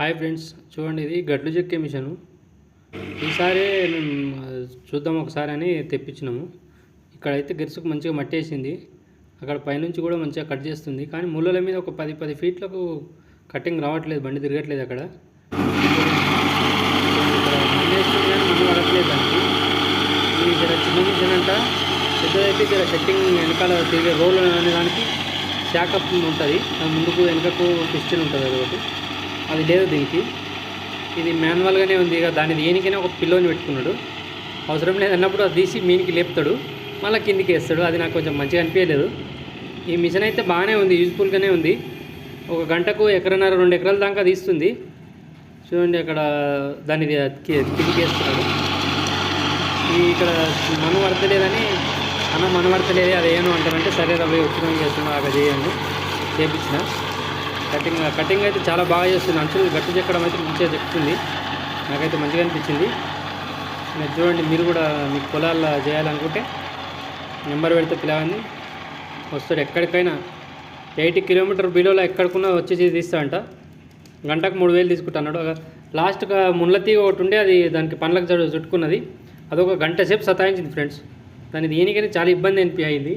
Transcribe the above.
Hi friends చూడండి ఇది గడ్లు చెక్కే machine. ఈసారి మేము చూద్దాం ఒకసారి అని తెప్పించినాము. ఇక్కడైతే గెరుసుకు మంచిగా మట్టి వేసింది. అక్కడ పైనుంచి కూడా మంచిగా కట్ చేస్తుంది. కానీ ముళ్ళల మీద ఒక పది పది ఫీట్లకు కటింగ్ రావట్లేదు బండి తిరగట్లేదు అక్కడ. ఇక్కడ జర చిన్న మిషన్ అంట పెద్దదైతే జర సెట్టింగ్ వెనకాల తిరిగే రోల్ అనే దానికి షాకప్ ఉంటుంది ముందుకు వెనకకు క్రిస్టియన్ ఉంటుంది అది ఒకటి. అది లేదు దీనికి. ఇది మాన్యువల్గానే ఉంది. ఇక దాని దేనికైనా ఒక పిల్లోని పెట్టుకున్నాడు. అవసరం లేదన్నప్పుడు అది తీసి మీనికి లేపుతాడు. మళ్ళీ కిందికి వేస్తాడు. అది నాకు కొంచెం మంచిగా అనిపించలేదు. ఈ మిషన్ అయితే బాగానే ఉంది. యూజ్ఫుల్గానే ఉంది. ఒక గంటకు ఎకరన్నర రెండు ఎకరాల దాకా తీస్తుంది. చూడండి అక్కడ దాన్ని కిందికేస్తున్నాడు కిందికి వేస్తున్నాడు. ఈ ఇక్కడ మను పడతలేదని అన్న మను పడతలేదు అది ఏమో అంటారంటే సరే రవి వచ్చిన చేస్తున్నా అక్కడ చేయండి. చేపించిన. కటింగ్ కటింగ్ అయితే చాలా బాగా చేస్తుంది. అంచులు గట్టి చెక్కడం అయితే మంచిగా చెప్తుంది నాకైతే మంచిగా అనిపించింది. మీరు చూడండి మీరు కూడా మీకు పొలాల్లో చేయాలనుకుంటే నెంబర్ పెడితే పిలవండి. వస్తాడు ఎక్కడికైనా. ఎయిటీ కిలోమీటర్ బిలోలో ఎక్కడికున్నా వచ్చి తీస్తాడంట. గంటకు మూడు వేలు తీసుకుంటాడు లాస్ట్ ముళ్ళతీగ ఒకటి ఉండే అది దానికి పండ్లకు చుట్టుకున్నది. అదొక గంట సేపు సతాయించింది ఫ్రెండ్స్ దాని దీనికైనా చాలా ఇబ్బంది అనిపి అయింది.